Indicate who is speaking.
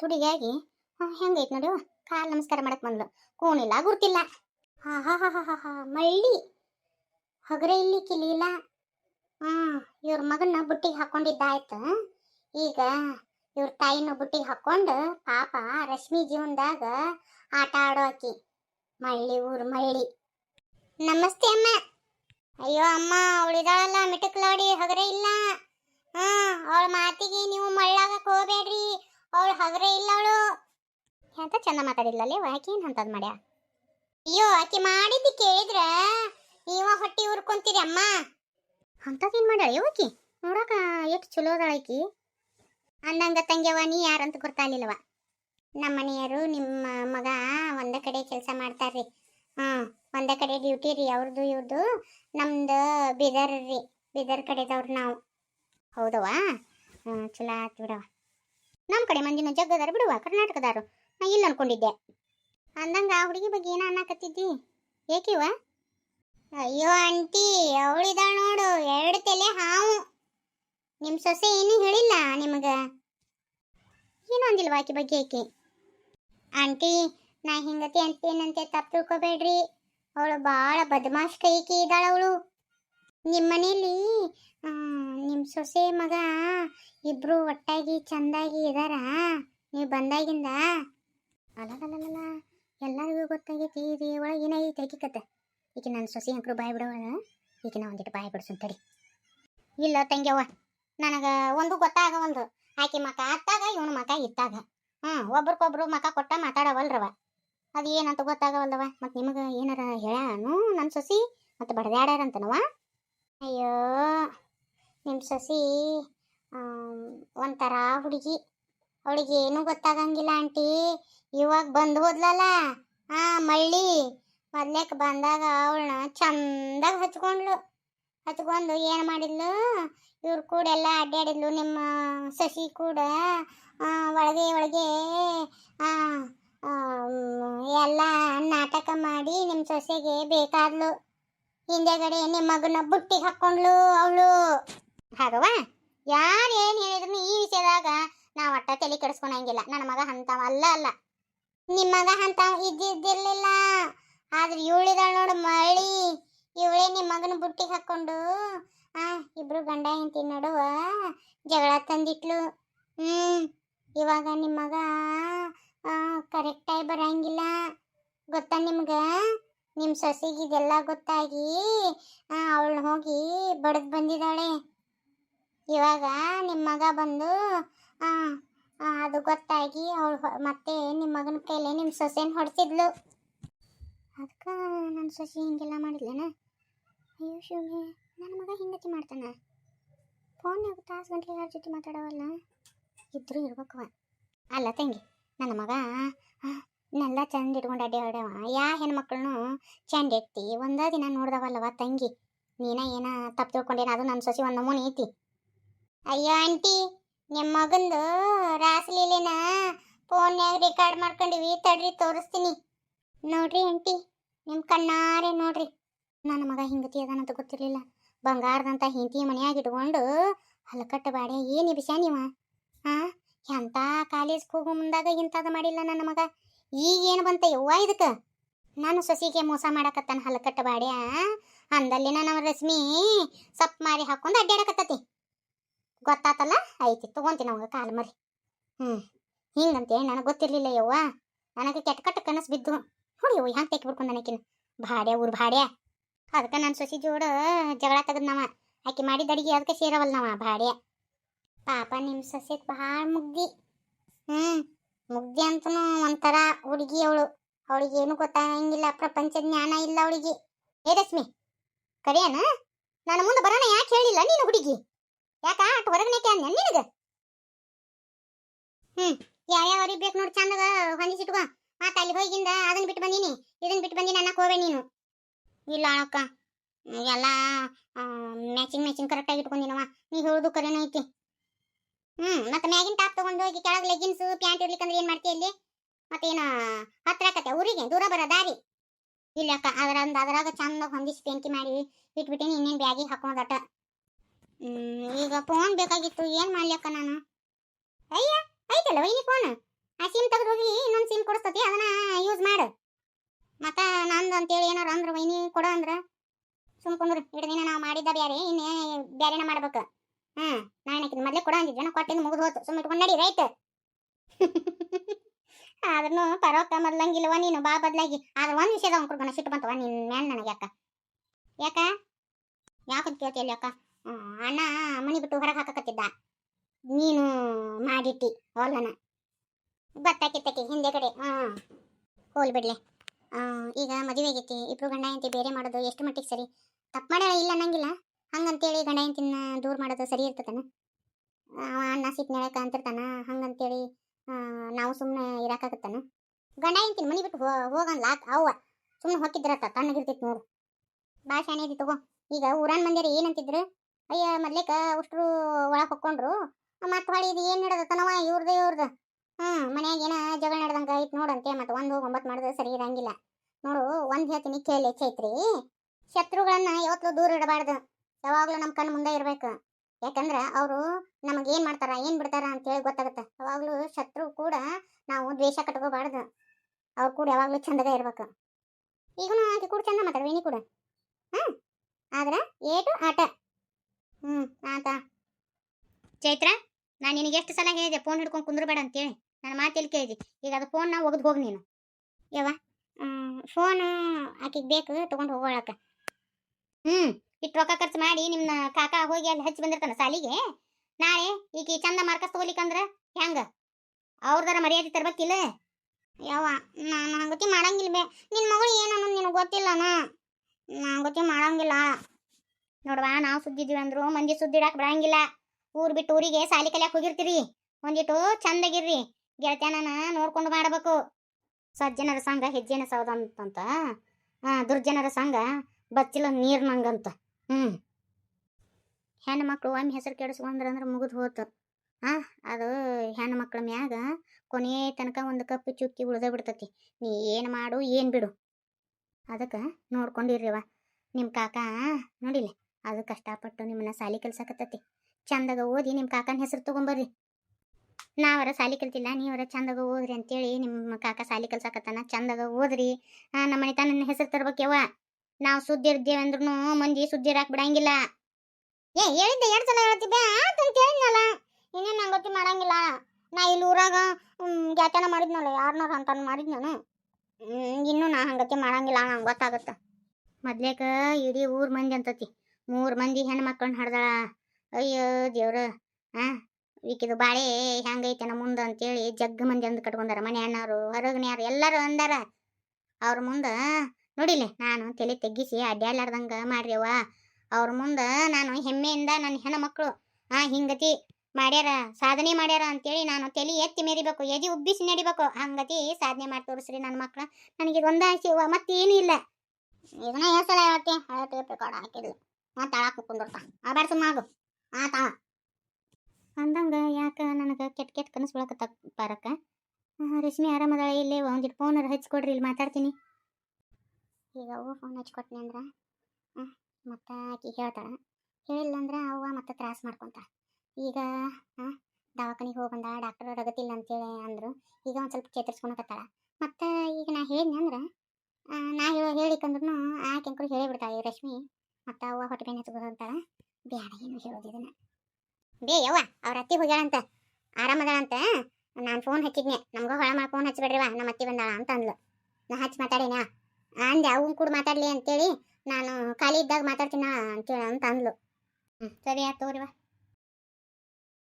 Speaker 1: ಹುಡುಗಿಯಾಗಿ? ಹಾಂ, ಹೆಂಗೈತೆ ನೋಡಿ. ಕಾಲು ನಮಸ್ಕಾರ ಮಾಡಕ್ ಬಂದ್ಲು. ಕೋಣಿಲ್ಲ ಗುರ್ತಿಲ್ಲ. ಹಾ ಹಾ ಹಾ ಹಾ ಹಾ ಮಳ್ಳಿ. ಹಗರೆ ಇಲ್ಲಿ ಕಿಲಿಲ್ಲ ಹ್ಮ್ ಇವ್ರ ಮಗನ್ನ ಬುಟ್ಟಿಗೆ ಹಾಕೊಂಡಿದ್ದಾಯ್ತು. ಈಗ ಇವ್ರ ತಾಯಿನ ಬುಟ್ಟಿಗೆ ಹಾಕೊಂಡು ಪಾಪ ರಶ್ಮಿ ಜೀವನದಾಗ ಆಟ ಆಡೋ ಆಕಿ. ಮಳ್ಳಿ ಊರು ಮಳ್ಳಿ. ನಮಸ್ತೆ ಅಮ್ಮ. ಅಯ್ಯೋ ಅಮ್ಮ, ಅವಳಿದಾಳಲ್ಲ, ಮಿಟಕ್ಲಾಡಿ, ಹಗರೆ ಇಲ್ಲ. ಹಾ, ಅವಳ ಮಾತಿಗೆ ನೀವು ಅವಳು ಹಗರೆ ಇಲ್ಲ ಅವಳು ಎಂತ ಚಂದ ಮಾತಾಡಿದ್ಲಲ್ಲಿ ಆಕೆ ಏನ್ ಅಂತದ್ ಮಾಡ್ಯ? ಅಯ್ಯೋ, ಆಕೆ ಮಾಡಿದ್ದು ಕೇಳಿದ್ರ ನೀವ ಹೊಟ್ಟಿ ಉರ್ಕೊಂತೀರಿ ಅಮ್ಮ. ಅಂತದೇನ್ ಮಾಡ್ಯಾಳ ಯೋ ಆಕಿ? ನೋಡಕ ಎಷ್ಟು ಚಲೋ ಅದಾಳ ಆಕಿ. ಅಂದಂಗ ತಂಗ್ಯವ ನೀ ಯಾರಂತ ಗೊತ್ತಾಗಲಿಲ್ಲವ ನಮ್ಮ ಮನೆಯವರು, ನಿಮ್ಮ ಮಗ ಒಂದ ಕಡೆ ಕೆಲಸ ಮಾಡ್ತಾರ್ರಿ. ಹ್ಮ್, ಒಂದ ಕಡೆ ಡ್ಯೂಟಿ ರೀ ಅವ್ರದ್ದು ಇವ್ರದ್ದು ನಮ್ದು ಬೀದರ್ ರೀ, ಬೀದರ್ ಕಡೆದವ್ರು ನಾವು. ಹೌದವಾ ಚಲೋ ಆತ್ ಬಿಡವ ನಮ್ಮ ಕಡೆ ಮಂದಿನ ಜಗ್ಗದಾರ ಬಿಡುವ, ಕರ್ನಾಟಕದಾರು. ನಾ ಇಲ್ಲ ಅನ್ಕೊಂಡಿದ್ದೆ. ಅಂದಂಗ ಆ ಹುಡುಗಿ ಬಗ್ಗೆ ಏನ ಅನ್ನಕತ್ತಿದ್ದಿ? ಏಕಿವ ಅಯ್ಯೋ ಆಂಟಿ, ಅವಳಿದಾಳ ನೋಡು, ಎರಡು ತಲೆ ಹಾವು. ನಿಮ್ಮ ಸೊಸೆ ಏನು ಹೇಳಿಲ್ಲ ನಿಮಗ? ಏನು ಅಂದಿಲ್ವಾ ಆಕಿ ಬಗ್ಗೆ ಏಕೆ? ಆಂಟಿ, ನಾ ಹಿಂಗತಿ ಅಂತೇನಂತೆ ತಪ್ಪು ತಿಳ್ಕೊಬೇಡ್ರಿ. ಅವಳು ಭಾಳ ಬದಮಾಶ್ ಕೈಕಿ ಇದ್ದಾಳ ಅವಳು. ನಿಮ್ಮ ಮನೇಲಿ ನಿಮ್ಮ ಸೊಸೆ ಮಗ ಇಬ್ರು ಒಟ್ಟಾಗಿ ಚಂದಾಗಿ ಇದಾರ? ನೀವು ಬಂದಾಗಿಂದ? ಅಲಲಲಲ ಎಲ್ಲರಿಗೂ ಗೊತ್ತಾಗೈತಿ, ಇದು ಒಳಗೆ ಏನಾಗೈತಿ ಆಕಿ ಕತೆ ಈಕೆ ನನ್ನ ಸೊಸೆ ಅಂಕರು ಬಾಯಿ ಬಿಡವಳ ಈಕೆ ನಾ ಒಂದಿಟ್ಟು ಬಾಯಿ ಬಿಡ್ಸಂತಡಿ ಇಲ್ಲ ತಂಗ್ಯವ್ವ ನನಗೆ ಒಂದು ಗೊತ್ತಾಗ ಒಂದು. ಆಕೆ ಮಕ ಅತ್ತಾಗ ಇವನು ಮಕ ಇತ್ತಾಗ. ಹ್ಞೂ ಒಬ್ರಿಗೊಬ್ರು ಮಕ ಕೊಟ್ಟ ಮಾತಾಡವಲ್ರವ. ಅದು ಏನಂತ ಗೊತ್ತಾಗವಲ್ದವ? ಮತ್ತು ನಿಮಗೆ ಏನಾರ ಹೇಳಾನು ನನ್ನ ಸೊಸಿ? ಮತ್ತು ಬಡ್ದಾಡ್ಯಾರಂತನವ ಅಯ್ಯೋ ನಿಮ್ಮ ಸೊಸಿ ಒಂಥರ ಹುಡುಗಿ. ಅವಳಿಗೆ ಏನೂ ಗೊತ್ತಾಗಂಗಿಲ್ಲ ಆಂಟಿ. ಇವಾಗ ಬಂದು ಹೋದ್ಲಲ್ಲ ಹಾ ಮಳ್ಳಿ. ಮೊದ್ಲೇಕ್ ಬಂದಾಗ ಅವಳನ್ನ ಚಂದಾಗ ಹಚ್ಕೊಂಡ್ಲು ಹಚ್ಕೊಂಡು ಏನು ಮಾಡಿದ್ಲು? ಇವ್ರ ಕೂಡ ಎಲ್ಲ ಅಡ್ಡಾಡಿದ್ಲು ನಿಮ್ಮ ಸಸಿ ಕೂಡ. ಒಳಗೆ ಒಳಗೆ ಎಲ್ಲ ನಾಟಕ ಮಾಡಿ ನಿಮ್ಮ ಸೊಸೆಗೆ ಬೇಕಾದ್ಲು. ಹಿಂದೆಗಡೆ ನಿಮ್ಮ ಮಗನ ಬುಟ್ಟಿ ಹಾಕೊಂಡ್ಲು ಅವಳು. ಹಾಗವ ಯಾರು ಏನು ಹೇಳಿದ್ರು ಈ ವಿಷಯದಾಗ ನಾವು ಒಟ್ಟ ತಲೆ ಕೆಡಿಸ್ಕೊಳಂಗಿಲ್ಲ. ನನ್ನ ಮಗ ಅಂತಾವ ಅಲ್ಲ ಅಲ್ಲ. ನಿಮ್ಮ ಮಗ ಅಂತ ಇದ್ದಿದ್ದಿರ್ಲಿಲ್ಲ. ಆದ್ರೆ ಇವಳಿದಾಳ ನೋಡು ಮಳಿ. ಇವಳೇ ನಿಮ್ಮ ಮಗನ ಬುಟ್ಟಿ ಹಾಕೊಂಡು, ಆ, ಇಬ್ರು ಗಂಡ ಹೆಂಡತಿ ನಡುವ ಜಗಳ ತಂದಿಟ್ಲು. ಹ್ಮ್, ಇವಾಗ ನಿಮ್ಮ ಮಗ ಕರೆಕ್ಟಾಗಿ ಬರಂಗಿಲ್ಲ. ಗೊತ್ತಾ ನಿಮ್ಗ? ನಿಮ್ಮ ಸೊಸೆಗೆ ಇದೆಲ್ಲ ಗೊತ್ತಾಗಿ ಅವಳು ಹೋಗಿ ಬಡ್ದು ಬಂದಿದ್ದಾಳೆ. ಇವಾಗ ನಿಮ್ಮ ಮಗ ಬಂದು ಅದು ಗೊತ್ತಾಗಿ ಅವಳು ಮತ್ತೆ ನಿಮ್ಮ ಮಗನ ಕೈಲೇ ನಿಮ್ಮ ಸೊಸೆನ ಹೊಡ್ಸಿದ್ಲು. ಅದಕ್ಕೆ ನನ್ನ ಸೊಸೆ ಹಿಂಗೆಲ್ಲ ಮಾಡಿದ್ಲೇನ? ಅಯ್ಯೋ ಶಿವನೇ ನನ್ನ ಮಗ ಹಿಂಗತಿ ಮಾಡ್ತಾನೆ? ಫೋನ್ಯಾಗ ತಾಸು ಗಂಟೆ ಯಾರ ಜೊತೆ ಮಾತಾಡವಲ್ಲ ಇದ್ರು ಇರ್ಬೇಕವ ಅಲ್ಲ ತಂಗಿ, ನನ್ನ ಮಗ ನೆಲ್ಲ ಚಂದ ಇಟ್ಕೊಂಡು ಅಡ್ಡಾಡ್ಯವ ಯಾ ಹೆಣ್ಮಕ್ಳನ್ನು ಚಂದ ಎತ್ತಿ ಒಂದ ದಿನ ನೋಡ್ದವಲ್ಲವ ತಂಗಿ? ನೀನ ಏನ ತಪ್ಪು ತಿಳ್ಕೊಂಡೇನ ಅದು ನನ್ನ ಸೊಸಿ ಒಂದು ನಮೂನಿ ಐತಿ. ಅಯ್ಯೋ ಆಂಟಿ ನಿಮ್ಮ ಮಗಂದು ರಾಸಲೀಲೆನ ಫೋನ್ಯಾಗ ರೆಕಾರ್ಡ್ ಮಾಡ್ಕೊಂಡಿವಿ, ತಡ್ರಿ ತೋರಿಸ್ತೀನಿ. ನೋಡ್ರಿ ಆಂಟಿ ನಿಮ್ಮ ಕಣ್ಣಾರೆ ನೋಡ್ರಿ. ನನ್ನ ಮಗ ಹಿಂಗತಿ ಅದಾನಂತ ಗೊತ್ತಿರಲಿಲ್ಲ. ಬಂಗಾರದಂತ ಹಿಂತಿ ಮನ್ಯಾಗ ಇಟ್ಕೊಂಡು ಹಲಕಟ್ಟ ಬಾಡೆ, ಏನು ನೀವ ಹಾ ಎಂತ ಕಾಲೇಜ್ ಹೋಗೋ ಮುಂದಾಗ ಇಂಥದ್ದು ಮಾಡಿಲ್ಲ ನನ್ನ ಮಗ? ಈಗ ಏನು ಬಂತ ಯವ್ವ ಇದಕ್ಕೆ? ನಾನು ಸೊಸಿಗೆ ಮೋಸ ಮಾಡಕತ್ತಾನ ಹಲಕಟ್ಟ ಬಾಡ್ಯ ಅಂದಲ್ಲಿ ನನ್ನ ರಶ್ಮಿ ಸಪ್ ಮಾರಿ ಹಾಕೊಂಡು ಅಡ್ಡಾಡಕತ್ತತಿ ಗೊತ್ತಾತಲ್ಲ? ಐತಿ, ತಗೊಂತೀನಿ ಅವಾಗ ಕಾಲು ಮರಿ. ಹ್ಞೂ ಹಿಂಗಂತೇಳಿ ನನಗೆ ಗೊತ್ತಿರಲಿಲ್ಲ ಯವ್ವ ನನಗೆ ಕೆಟ್ಟ ಕಟ್ಟ ಕನಸು ಬಿದ್ದು ನೋಡಿ ಯವ್ವ ಹ್ಯಾಂಗೆ ತೆಗಿಬಿಡ್ಕೊಂಡು ನನಕಿನ ಭಾಡ್ಯ, ಊರು ಭಾಡ್ಯ. ಅದಕ್ಕೆ ನನ್ನ ಸೊಸಿ ಜೋಡ ಜಗಳ ತೆಗೆದ್ನವ ಆಕೆ ಮಾಡಿದ ಅಡಿಗೆ ಅದಕ್ಕೆ ಸೇರವಲ್ಲ ನಾವ ಭಾಡ್ಯ. ಪಾಪ ನಿಮ್ಮ ಸೊಸೆ ಭಾಳ ಮುಗ್ದಿ. ಹ್ಞೂ ಮುಗ್ದಿ ಅಂತನೂ ಒಂಥರ ಹುಡುಗಿ ಅವಳು. ಅವಳಿಗೆ ಏನು ಗೊತ್ತಾಗಂಗಿಲ್ಲ ಪ್ರಪಂಚ ಜ್ಞಾನ ಇಲ್ಲ ಅವಳಿಗೆ. ಏ ರಶ್ಮಿ ಕರಿಯನ ನಾನು ಮುಂದೆ ಬರೋಣ, ಯಾಕೆ ಹೇಳಿಲ್ಲ ನೀನು ಹುಡುಗಿ? ಯಾಕ ಅಟ್ ಹೊರಗನೆ ಅಂದ ನಿನಗ? ಹ್ಮ್ ಯಾವ್ಯಾವ ಅವ್ರಿಗೆ ಬೇಕು ನೋಡಿ ಚಂದಾಗ, ಹೊಂದಿಸಿಟ್ಕೋ. ಮತ್ತ ಅಲ್ಲಿ ಹೋಗಿಂದ ಅದನ್ನ ಬಿಟ್ಟು ಬಂದೀನಿ. ಇದನ್ನ ಬಿಟ್ಟು ಬಂದೀನಿ ಅನ್ನಕ್ಕೆ ಹೋಗ್ಬೇಡ ನೀನು. ಇಲ್ಲ ಅಕ್ಕ ಎಲ್ಲ ಮ್ಯಾಚಿಂಗ್ ಮ್ಯಾಚಿಂಗ್ ಕರೆಕ್ಟಾಗಿ ಇಟ್ಕೊಂಡಿನವ ನೀ ಹೇಳುದು ಕರೆನ ಐತಿ. ಹ್ಮ್, ಮತ್ತೆ ಮ್ಯಾಗಿನ ಟಾಪ್ ತಗೊಂಡು ಹೋಗಿ ಕೆಳಗೆ ಲೆಗಿನ್ಸ್ ಪ್ಯಾಂಟ್ ಇರ್ಲಿಕ್ಕಂದ್ರೆ ಏನ್ ಮಾಡ್ತಿ ಇಲ್ಲಿ ಮತ್ತೇನ ಹತ್ರ ಆಕತ್ತೆ ಊರಿಗೆ? ದೂರ ಬರ ದಾರಿ? ಇಲ್ಲ ಅಕ್ಕ ಅದರ ಅದ್ರಾಗ ಚಂದ ಹೊಂದಿಸಿ ಬೆಂಕಿ ಮಾಡಿ ಇಟ್ಬಿಟ್ಟಿನಿ, ಇನ್ನೇನು ಬ್ಯಾಗಿಗೆ ಹಾಕೊಂಡಟ. ಹ್ಮ್, ಈಗ ಫೋನ್ ಬೇಕಾಗಿತ್ತು, ಏನ್ ಮಾಡ್ಲಿ ಅಕ್ಕ ನಾನು? ಅಯ್ಯ, ಐತಲ್ಲ ವೈನಿ ಫೋನ್ ಆ ಸಿಮ್ ತೆಗೆದು ಹೋಗಿ ಇನ್ನೊಂದು ಸಿಮ್ ಕೊಡಿಸ್ತತಿ, ಅದನ್ನ ಯೂಸ್ ಮಾಡು. ಮತ್ತ ನಂದು ಅಂತೇಳಿ ಏನಾರ ಅಂದ್ರೆ ವೈನಿ ಕೊಡ ಅಂದ್ರ. ಸುಮ್ ಇಡದಿನ ಇಡ ದಿನ ನಾವು ಮಾಡಿದ್ದ ಬ್ಯಾರೆ, ಇನ್ನೇ ಬ್ಯಾರೆನ ಮಾಡ್ಬೇಕು. ಹ್ಮ್. ನಾನು ಮೊದಲೇ ಕೊಡ ಅಂದಿದ್ದೆ ನಾ ಕೊಟ್ಟಿಂದ ಮುಗಿದು ಹೋತು. ಸುಮ್ಮ ಇಟ್ಕೊಂಡು ನಡಿ, ರೈಟ್? ಆದ್ರೂ ಪರೋಕ್ಕ ಮೊದ್ಲಂಗಿಲ್ವ ನೀನು. ಬಾ ಬದ್ಲಾಗಿ. ಆದ್ರೆ ಒಂದ್ ವಿಷಯದ ಅಂಕುರ್ಗಣ ಸಿಟ್ಟು ಬಂತವ ನಿನ್ ಮ್ಯಾನ್ ನನಗೆ ಯಾಕ? ಯಾಕ? ಯಾಕಂತ ಕೇಳ್ತಿಯಲ್ಲ ಅಕ್ಕ? ಅಣ್ಣ ಮನಿ ಬಿಟ್ಟು ಹೊರಗೆ ಹಾಕಕತ್ತಿದ್ದ. ನೀನು ಮಾಡಿಟ್ಟಿ ಹೊಲನ ಗೊತ್ತಾಕಿತ್ತಕಿ ಹಿಂದೆ ಕಡೆ. ಹ್ಞೂ ಹೋಲ್ ಬಿಡ್ಲೆ. ಈಗ ಮದುವೆ ಆಗೈತಿ. ಇಬ್ರು ಗಂಡ ಹೆಂಡತಿ ಬೇರೆ ಮಾಡೋದು. ಎಷ್ಟು ಮಟ್ಟಿಗೆ ಸರಿ? ತಪ್ಪು ಮಾಡ್ಯಾಳ ಇಲ್ಲ ಅನ್ನಂಗಿಲ್ಲ? ಹಂಗಂತೇಳಿ ಗಂಡ ಹೆಂಡತಿನ ದೂರ ಮಾಡೋದು ಸರಿ ಇರ್ತದನ? ಅವ ಅಣ್ಣ ಸಿಟ್ಟು ನೆಳಕ ಅಂತಿರ್ತಾನ, ಹಂಗಂತೇಳಿ ನಾವು ಸುಮ್ಮನೆ ಇರಾಕಾಗತ್ತಾನ? ಗಂಡ ಹೆಂಡತಿನ ಮನೆ ಬಿಟ್ಟು ಹೋ ಲಾಕ್ ಅವ್ವ. ಸುಮ್ಮನೆ ಹೊಕ್ಕಿದ್ರತ್ತ ತಣ್ಣಗಿರ್ತೈತಿ ನೋಡು. ಬಾ ಶಾನೆ ಐತಿ ತಗೋ. ಈಗ ಊರಾನ್ ಮಂದಿರ ಏನಂತಿದ್ರು? ಅಯ್ಯ, ಮೊದ್ಲೇಕ ಉಷ್ಟ್ರು ಒಳಗೆ ಹೊಕ್ಕೊಂಡ್ರು. ಮತ್ತೆ ಹೊಳಿ ಇದು ಏನು ನಡೆದತ್ತನವ ಇವ್ರದ್ದು ಇವ್ರದ್ದು ಹ್ಞೂ ಮನ್ಯಾಗ ಏನ ಜಗಳ ನಡೆದಂಗ ನೋಡು ನೋಡಂತೆ ಮತ್ತೆ ಒಂದು ಒಂಬತ್ತು ಮಾಡಿದ್ರೆ ಸರಿ ಇರಂಗಿಲ್ಲ. ನೋಡು, ಒಂದು ಹೇಳ್ತೀನಿ ಕೇಳಿ ಹೆಚ್ಚೈತ್ರಿ ಶತ್ರುಗಳನ್ನ ಯಾವತ್ತೂ ದೂರ ಇಡಬಾರ್ದು. ಯಾವಾಗ್ಲೂ ನಮ್ಮ ಕಣ್ಣು ಮುಂದೆ ಇರಬೇಕು. ಯಾಕಂದ್ರೆ ಅವರು ನಮಗೇನು ಮಾಡ್ತಾರ, ಏನು ಬಿಡ್ತಾರ ಅಂತೇಳಿ ಗೊತ್ತಾಗುತ್ತೆ. ಯಾವಾಗಲೂ ಶತ್ರು ಕೂಡ ನಾವು ದ್ವೇಷ ಕಟ್ಕೋಬಾರ್ದು. ಅವ್ರು ಕೂಡ ಯಾವಾಗಲೂ ಚಂದಗ ಇರ್ಬೇಕು. ಈಗನು ಆಕೆ ಕೂಡ ಚಂದ ಮಾತಾಡ್ವೇನಿ ಕೂಡ. ಹ್ಮ್ ಆದ್ರೆ ಏಟು ಆಟ. ಹ್ಞೂ ಆತ. ಚೈತ್ರ, ನಾನು ನಿನಗೆ ಎಷ್ಟು ಸಲ ಹೇಳಿದೆ ಫೋನ್ ಹಿಡ್ಕೊಂಡು ಕುಂದ್ರಬೇಡ ಅಂತೇಳಿ. ನನ್ನ ಮಾತೆಲ್ಲಿ ಕೇಳಿದೆ? ಈಗ ಅದು ಫೋನ್ನ ಒಗೆದು ಹೋಗಿ ನೀನು. ಯವ್ವ ಫೋನು ಆಕಿಗೆ ಬೇಕು, ತೊಗೊಂಡು ಹೋಗೋಳಕ ಹ್ಞೂ ಇಟ್ಟು ರೊಕ್ಕ ಖರ್ಚು ಮಾಡಿ ನಿಮ್ಮ ಕಾಕ ಹೋಗಿ ಅಲ್ಲಿ ಹಚ್ಚಿ ಬಂದಿರ್ತಾನ ಸಾಲಿಗೆ, ನಾಳೆ ಈಗ ಚಂದ ಮಾರ್ಕಸ್ ತಗೋಲಿಕ್ಕಂದ್ರ ಹೆಂಗ? ಅವ್ರದಾರ ಮರ್ಯಾದೆ ತರ್ಬೇಕಿಲ್ಲ? ಯಾವ ನಾನು ಹಂಗತಿ ಮಾಡಂಗಿಲ್ಲ ಬೇ. ನಿನ್ನ ಮಗಳು ಏನು ಅನ್ನೋದು ನಿನಗೆ ಗೊತ್ತಿಲ್ಲನ? ಗೊತ್ತಿ ಮಾಡಂಗಿಲ್ಲ. ನೋಡ್ವಾ, ನಾವು ಸುದ್ದಿದ್ವಿ ಅಂದ್ರು, ಮಂದಿ ಸುದ್ದಿ ಇಡಕ್ ಬಿಡಂಗಿಲ್ಲ. ಊರ್ ಬಿಟ್ಟು ಊರಿಗೆ ಸಾಲಿ ಕಲಿಯಾಕ ಹೋಗಿರ್ತೀರಿ. ಒಂದಿಟ್ಟು ಚಂದಾಗಿರ್ರಿ. ಗೆಳತ್ಯಾನ ನೋಡ್ಕೊಂಡು ಮಾಡಬೇಕು. ಸಜ್ಜನರ ಸಂಘ, ಹೆಜ್ಜೆನ ಸೌದಂತಂತ ದುರ್ಜನರ ಸಂಘ, ಬಚ್ಚಿಲ ನೀರ್ ಹ್ಮ್. ಹೆಣ್ಣು ಮಕ್ಕಳು ಒಮ್ಮೆ ಹೆಸರು ಕೆಡಿಸ್ಕೊಂಡ್ರ ಅಂದ್ರೆ ಮುಗಿದು ಹೋತು. ಆ, ಅದು ಹೆಣ್ಣು ಮಕ್ಕಳ ಮ್ಯಾಗ ಕೊನೆ ತನಕ ಒಂದು ಕಪ್ ಚುಕ್ಕಿ ಉಳ್ದ ಬಿಡ್ತತಿ. ನೀ ಏನು ಮಾಡು, ಏನು ಬಿಡು. ಅದಕ್ಕೆ ನೋಡ್ಕೊಂಡಿರ್ರಿವ. ನಿಮ್ಮ ಕಾಕ, ನೋಡಿಲ್ಲ? ಅದು ಕಷ್ಟಪಟ್ಟು ನಿಮ್ಮನ್ನ ಸಾಲಿ ಕಲ್ಸಕತ್ತತಿ. ಚಂದಾಗ ಓದಿ ನಿಮ್ಮ ಕಾಕನ ಹೆಸರು ತಗೊಂಬರ್ರಿ. ನಾವರ ಸಾಲಿ ಕಲ್ತಿಲ್ಲ, ನೀವರ ಚಂದಾಗ ಓದ್ರಿ ಅಂತೇಳಿ ನಿಮ್ಮ ಕಾಕ ಸಾಲಿ ಕಲ್ಸಕತ್ತಾನ. ಚಂದಾಗ ಓದ್ರಿ. ನಮ್ಮ ಮನೆ ನನ್ನ ಹೆಸರು ತರ್ಬೇಕ್ಯವ ನಾವು ಸುದ್ದಿ ಇರ್ದೇವೆ ಅಂದ್ರೂ ಮಂದಿ ಸುದ್ದಿ ಇರಾಕ್ ಬಿಡಂಗಿಲ್ಲ. ಏ, ಹೇಳಿದ್ದೆ, ಎರಡು ಸಲ ಹೇಳ್ತಿದ್ದೆ ಅಂತ ಹೇಳಿದ್ನಲ್ಲ. ಇನ್ನೇನು ಗೊತ್ತಿ ಮಾಡಂಗಿಲ್ಲ. ನಾ ಇಲ್ಲಿ ಊರಾಗ ಗ್ಯಾತನ ಮಾಡಿದ್ನಲ್ಲ ಯಾರನ್ನಾರ ಅಂತ ಮಾಡಿದ್ ನಾನು. ಇನ್ನು ನಾ ಹಂಗತಿ ಮಾಡಂಗಿಲ್ಲ, ನಂಗೆ ಗೊತ್ತಾಗತ್ತ. ಮೊದ್ಲೇಕ ಇಡೀ ಊರು ಮಂದಿ ಅಂತತಿ. ಮೂರು ಮಂದಿ ಹೆಣ್ಣು ಮಕ್ಕಳನ್ನ ಹಡ್ದಾಳ. ಅಯ್ಯೋ, ದೇವ್ರ ಹಾಂ ಈಕಿದು ಬಾಳೆ ಹೆಂಗೈತೆ ನಮ್ಮ ಮುಂದೆ ಅಂತೇಳಿ ಜಗ್ಗ ಮಂದಿ ಅಂದು ಕಟ್ಕೊಂಡಾರ, ಮನೆ ಅಣ್ಣಾರು, ಹೊರಗನ್ಯಾರು ಎಲ್ಲರೂ ಅಂದಾರ. ಅವ್ರ ಮುಂದೆ ನೋಡಿಲೆ, ನಾನು ತಲೆ ತೆಗ್ಗಿಸಿ ಅಡ್ಡಾಡ್ಲಾರ್ದಂಗ ಮಾಡ್ರಿಯವ್ವ ಅವ್ರ ಮುಂದೆ ನಾನು ಹೆಮ್ಮೆಯಿಂದ ನನ್ನ ಹೆಣ್ಣು ಮಕ್ಕಳು ಆ ಹಿಂಗತಿ ಮಾಡ್ಯಾರ, ಸಾಧನೆ ಮಾಡ್ಯಾರ ಅಂತೇಳಿ ನಾನು ತಲೆ ಎತ್ತಿ ಮೆರಿಬೇಕು, ಎದಿ ಉಬ್ಬಿಸಿ ನಡಿಬೇಕು. ಹಂಗತಿ ಸಾಧನೆ ಮಾಡಿ ತೋರಿಸ್ರಿ ನನ್ನ ಮಕ್ಕಳು ನನಗೆ ಒಂದು ಆಸೆ ಮತ್ತೇನು ಇಲ್ಲ. ಇದನ್ನ ಎಷ್ಟು ಹಳೆ ಟೇಪ್ ರೆಕಾರ್ಡ್ ಹಾಕಿದ್ಲು. ಮತ್ತೆ ಅಳಾಕ ಕುಂದಿರ್ತಾ ಆ ಆಗು. ಆ ಆತ ಅಂದಂಗ ಯಾಕ ನನಗೆ ಕೆಟ್ಟ ಕೆಟ್ಟ ಕನಸು ಬೆಳಕತ್ತ ಪಾರಕ್ಕ ರಶ್ಮಿ ಆರಾಮದಾಳ ಇಲ್ಲೇ ಒಂದಿಟ್ಟು ಫೋನರ್ ಹಚ್ಕೊಡ್ರಿ ಇಲ್ಲಿ ಮಾತಾಡ್ತೀನಿ. ಈಗ ಅವ್ವ ಫೋನ್ ಹಚ್ಕೊಟ್ನಿ ಅಂದ್ರೆ ಮತ್ತೆ ಆಕಿ ಹೇಳ್ತಾಳೆ, ಹೇಳಿಲ್ಲ ಅಂದ್ರೆ ಅವ್ವ ಮತ್ತೆ ತ್ರಾಸ ಮಾಡ್ಕೊಂತ. ಈಗ ದವಾಖಾನಿಗೆ ಹೋಗಿ ಬಂದ ಡಾಕ್ಟರ್ ರಗತಿಲ್ಲ ಅಂತೇಳಿ ಅಂದ್ರು, ಈಗ ಒಂದು ಸ್ವಲ್ಪ ಚೇತರಿಸ್ಕೊಳಕತ್ತಾಳ ಮತ್ತೆ ಈಗ ನಾ ಹೇಳಿದ್ನಿ ಅಂದ್ರೆ ನಾ ಹೇಳಿ ಹೇಳಿಕಂದ್ರೂ ಆಕೆ ಅಂಕರು ಹೇಳಿ ಬಿಡ್ತಾಳೆ ಈ ರಶ್ಮಿ, ಮತ್ತೆ ಅವ್ವ ಹೊಟ್ಟೆ ಬೇನೆ ಹಚ್ಬೋದು ಬೇಡ ಏನು ಹೇಳೋದು ಬೇ ಯವ್ವ, ಅವ್ರ ಅತ್ತಿ ಹೋಗ್ಯಾಳಂತ ಆರಾಮದಾಳಂತ ನಾನು ಫೋನ್ ಹಚ್ಚಿದ್ನೆ, ನಮ್ಗೆ ಹೊಳ ಮಾಡಿ ಫೋನ್ ಹಚ್ಚಿಬಿಡ್ರಿವಾ ನಮ್ಮ ಅತ್ತಿ ಬಂದಾಳ ಅಂತ ಅಂದ್ಲು. ನಾ ಹಚ್ಚಿ ಮಾತಾಡೇನ ಅಂದೆ ಅವನ್ ಕೂಡ ಮಾತಾಡ್ಲಿ ಅಂತೇಳಿ ನಾನು ಖಾಲಿ ಇದ್ದಾಗ ಮಾತಾಡ್ತೀನ ಅಂತೇಳಿ ಅಂತ ಅಂದ್ಲು. ಹ್ಞೂ ಸರಿ ಆಯ್ತು ತಗೋರಿವ